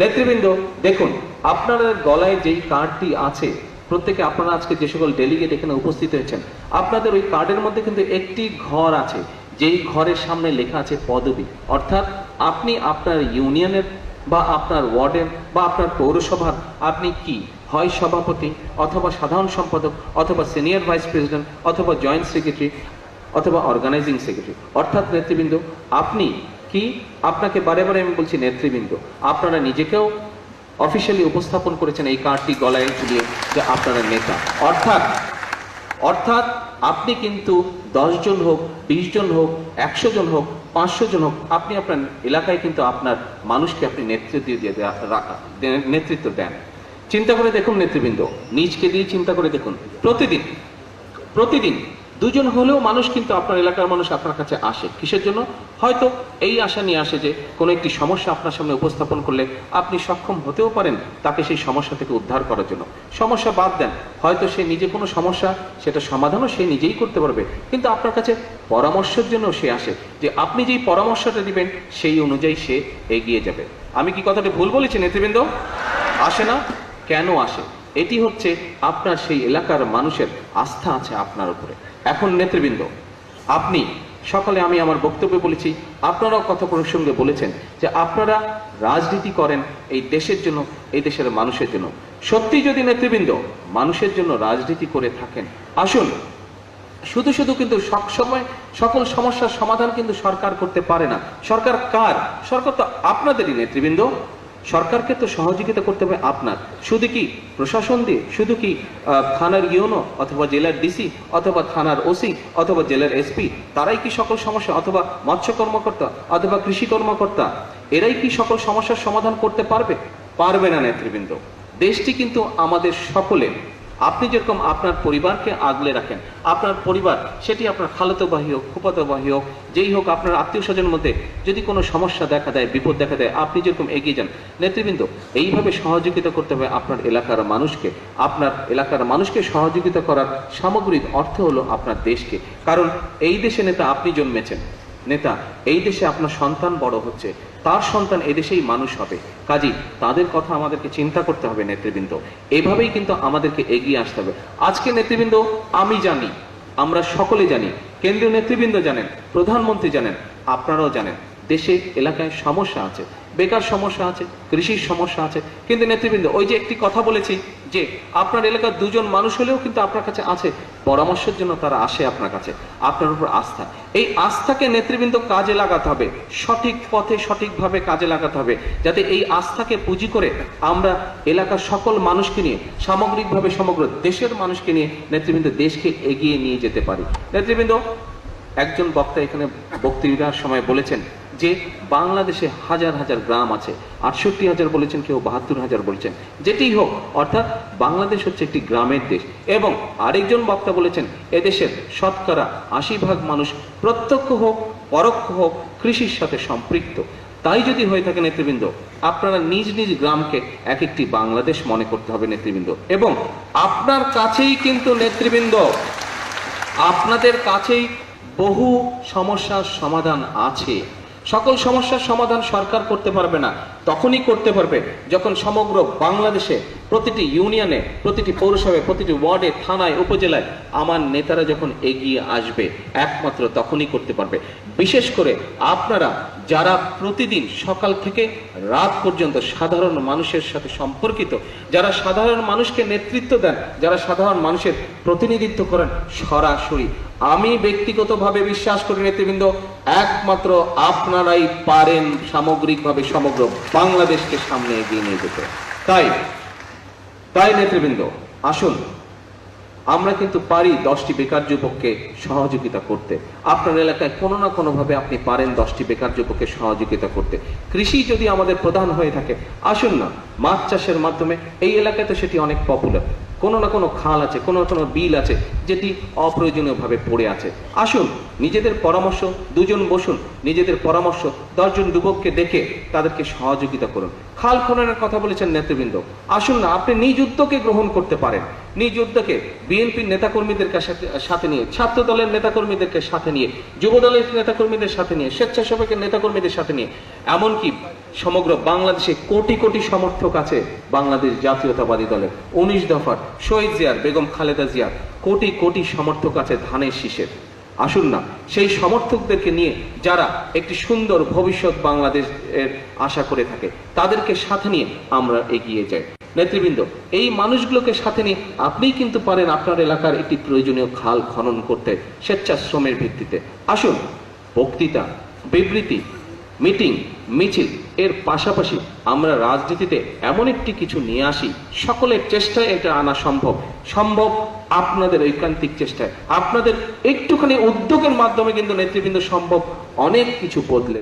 নেতৃবৃন্দ, দেখুন, আপনাদের গলায় যেই কার্ডটি আছে, প্রত্যেকে আপনারা আজকে যে সকল ডেলিগেট এখানে উপস্থিত হয়েছেন, আপনাদের ওই কার্ডের মধ্যে কিন্তু একটি ঘর আছে, যেই ঘরের সামনে লেখা আছে পদবি। অর্থাৎ আপনি আপনার ইউনিয়নের বা আপনার ওয়ার্ডের বা আপনার পৌরসভার আপনি কি? হয় সভাপতি অথবা সাধারণ সম্পাদক অথবা সিনিয়র ভাইস প্রেসিডেন্ট অথবা জয়েন্ট সেক্রেটারি অথবা অর্গানাইজিং সেক্রেটারি অর্থাৎ নেতৃবৃন্দ, আপনি কি? আপনাকে বারে বারে আমি বলছি নেতৃবৃন্দ, আপনারা নিজেকেও অফিসিয়ালি উপস্থাপন করেছেন এই কার্ডটি গলায় ঝুলিয়ে যে আপনারা নেতা। অর্থাৎ অর্থাৎ আপনি কিন্তু জন হোক, বিশ জন হোক, একশো জন হোক, পাঁচশো জন হোক, আপনি আপনার এলাকায় কিন্তু আপনার মানুষকে আপনি নেতৃত্ব দিয়ে নেতৃত্ব দেন। চিন্তা করে দেখুন নেতৃবৃন্দ, নিজকে দিয়ে চিন্তা করে দেখুন। প্রতিদিন প্রতিদিন দুজন হলেও মানুষ কিন্তু আপনার এলাকার মানুষ আপনার কাছে আসে। কিসের জন্য? হয়তো এই আশা নিয়ে আসে যে কোনো একটি সমস্যা আপনার সামনে উপস্থাপন করলে আপনি সক্ষম হতেও পারেন তাকে সেই সমস্যা থেকে উদ্ধার করার জন্য। সমস্যা বাদ দেন। হয়তো সে নিজে কোনো সমস্যা, সেটা সমাধানও সে নিজেই করতে পারবে। কিন্তু আপনার কাছে পরামর্শের জন্য সে আসে যে আপনি যেই পরামর্শটা দিবেন, সেই অনুযায়ী সে এগিয়ে যাবে। আমি কি কথাটা ভুল বলেছি, নেতৃবৃন্দ? আসে না? কেন আসে? এটি হচ্ছে আপনার সেই এলাকার মানুষের আস্থা আছে আপনার উপরে। এখন নেতৃবৃন্দ, আপনি, সকালে আমি আমার বক্তব্যে বলেছি, আপনারাও কথা প্রসঙ্গে বলেছেন যে আপনারা রাজনীতি করেন এই দেশের জন্য, এই দেশের মানুষের জন্য। সত্যি যদি নেতৃবৃন্দ মানুষের জন্য রাজনীতি করে থাকেন, আসুন, শুধু শুধু কিন্তু সব সময়, সকল সমস্যার সমাধান কিন্তু সরকার করতে পারে না। সরকার কার? সরকার তো আপনাদেরই নেতৃবৃন্দ। সরকারকে তো সহযোগিতা করতে হবে আপনার। শুধু কি প্রশাসন দিয়ে? শুধু কি থানার ইউনো অথবা জেলার ডিসি অথবা থানার ওসি অথবা জেলার এসপি, তারাই কি সকল সমস্যা অথবা মৎস্য কর্মকর্তা অথবা কৃষি কর্মকর্তা, এরাই কি সকল সমস্যার সমাধান করতে পারবে? পারবে না নেতৃবৃন্দ। দেশটি কিন্তু আমাদের সকলের আপনি যেরকম আপনার পরিবারকে আগলে রাখেন, আপনার পরিবার, সেটি আপনার খালতো বাহী হোক ফুপাতো বাহী হোক, যেই হোক আপনার আত্মীয় স্বজনের মধ্যে যদি কোনো সমস্যা দেখা দেয়, বিপদ দেখা দেয়, আপনি যেরকম এগিয়ে যান, নেতৃবৃন্দ, এইভাবে সহযোগিতা করতে হবে আপনার এলাকার মানুষকে। আপনার এলাকার মানুষকে সহযোগিতা করার সামগ্রিক অর্থ হলো আপনার দেশকে। কারণ এই দেশে নেতা আপনি জন্মেছেন। নেতা, এই দেশে আপনার সন্তান বড় হচ্ছে। তার সন্তান এদেশেই মানুষ হবে। কাজী, তাদের কথা আমাদেরকে চিন্তা করতে হবে নেতৃবৃন্দ। এভাবেই কিন্তু আমাদেরকে এগিয়ে আসতে হবে। আজকে নেতৃবৃন্দ, আমি জানি, আমরা সকলে জানি, কেন্দ্রীয় নেতৃবৃন্দ জানেন, প্রধানমন্ত্রী জানেন, আপনারাও জানেন, দেশে, এলাকায় সমস্যা আছে। বেকার সমস্যা আছে, কৃষির সমস্যা আছে। কিন্তু নেতৃবৃন্দ, ওই যে একটি কথা বলেছি যে আপনার এলাকার দুজন মানুষ হলেও কিন্তু আপনার কাছে আছে, পরামর্শের জন্য তারা আসে আপনার কাছে, আপনার উপর আস্থা। এই আস্থাকে নেতৃবৃন্দ কাজে লাগাতে হবে, সঠিক পথে সঠিকভাবে কাজে লাগাতে হবে, যাতে এই আস্থাকে পুঁজি করে আমরা এলাকার সকল মানুষকে নিয়ে, সামগ্রিকভাবে সমগ্র দেশের মানুষকে নিয়ে নেতৃবৃন্দ দেশকে এগিয়ে নিয়ে যেতে পারি। নেতৃবৃন্দ, একজন বক্তা এখানে বক্তৃতার সময় বলেছেন যে বাংলাদেশে হাজার হাজার গ্রাম আছে, আটষট্টি হাজার বলেছেন, কেউ বাহাত্তর হাজার বলেছেন, যেটি হোক, অর্থাৎ বাংলাদেশ হচ্ছে একটি গ্রামের দেশ। এবং আরেকজন বক্তা বলেছেন, এদেশের শতকরা আশি ভাগ মানুষ প্রত্যক্ষ হোক, পরোক্ষ হোক, কৃষির সাথে সম্পৃক্ত। তাই যদি হয়ে থাকে নেতৃবৃন্দ, আপনারা নিজ নিজ গ্রামকে এক একটি বাংলাদেশ মনে করতে হবে নেতৃবৃন্দ। এবং আপনার কাছেই কিন্তু নেতৃবৃন্দ, আপনাদের কাছেই বহু সমস্যার সমাধান আছে। সকল সমস্যার সমাধান সরকার করতে পারবে না তখনই করতে পারবে যখন সমগ্র বাংলাদেশে প্রতিটি ইউনিয়নে, প্রতিটি পৌরসভায়, প্রতিটি ওয়ার্ডে, থানায়, উপজেলায় আমার নেতারা যখন এগিয়ে আসবে, একমাত্র তখনই করতে পারবে। বিশেষ করে আপনারা যারা প্রতিদিন সকাল থেকে রাত পর্যন্ত সাধারণ মানুষের সাথে সম্পর্কিত, যারা সাধারণ মানুষকে নেতৃত্ব দেন, যারা সাধারণ মানুষের প্রতিনিধিত্ব করেন, সরাসরি আমি ব্যক্তিগতভাবে বিশ্বাস করি নেতৃবৃন্দ, একমাত্র আপনারাই পারেন সামগ্রিকভাবে সমগ্র বাংলাদেশকে সামনে এগিয়ে নিয়ে যেতে। তাই তাই নেতৃবৃন্দ, আসুন, আমরা কিন্তু পারি দশটি বেকার যুবককে সহযোগিতা করতে। আপনার এলাকায় কোনো না কোনোভাবে আপনি পারেন দশটি বেকার যুবককে সহযোগিতা করতে। কৃষি যদি আমাদের প্রধান হয়ে থাকে, আসুন না, মাছ চাষের মাধ্যমে, এই এলাকাতে সেটি অনেক পপুলার কোনো না কোনো খাল আছে, কোনো না কোনো বিল আছে, যেটি অপ্রয়োজনীয়ভাবে পড়ে আছে। আসুন, নিজেদের পরামর্শ, দুজন বসুন, নিজেদের পরামর্শ, দশজন যুবককে ডেকে তাদেরকে সহযোগিতা করুন। খাল খননের কথা বলেছেন নেতৃবৃন্দ। আসুন না, আপনি নিজ উদ্যোগে গ্রহণ করতে পারেন। নিজ উদ্যোগে বিএনপির নেতাকর্মীদের সাথে নিয়ে, ছাত্র দলের নেতাকর্মীদেরকে সাথে নিয়ে, যুব দলের নেতাকর্মীদের সাথে নিয়ে, স্বেচ্ছাসেবকের নেতাকর্মীদের সাথে নিয়ে, এমনকি সমগ্র বাংলাদেশে কোটি কোটি সমর্থক আছে বাংলাদেশ জাতীয়তাবাদী দলের। উনিশ দফার শহীদ জিয়ার, বেগম খালেদা জিয়ার কোটি কোটি সমর্থক আছে ধানের শীষের। আসুন না, সেই সমর্থকদেরকে নিয়ে যারা একটি সুন্দর ভবিষ্যৎ বাংলাদেশ এর আশা করে থাকে, তাদেরকে সাথে নিয়ে আমরা এগিয়ে যাই। নেতৃবৃন্দ, এই মানুষগুলোকে সাথে নিয়ে আপনিই কিন্তু পারেন আপনার এলাকার একটি প্রয়োজনীয় খাল খনন করতে স্বেচ্ছাশ্রমের ভিত্তিতে। আসুন, বক্তৃতা, বিবৃতি মিটিং, মিছিল, এর পাশাপাশি আমরা রাজনীতিতে এমন একটি কিছু নিয়ে আসি, সকলের চেষ্টায় এটা আনা সম্ভব। সম্ভব আপনাদের ঐকান্তিক চেষ্টায়। আপনাদের একটুখানি উদ্যোগের মাধ্যমে কিন্তু নেতৃবৃন্দ সম্ভব অনেক কিছু বদলে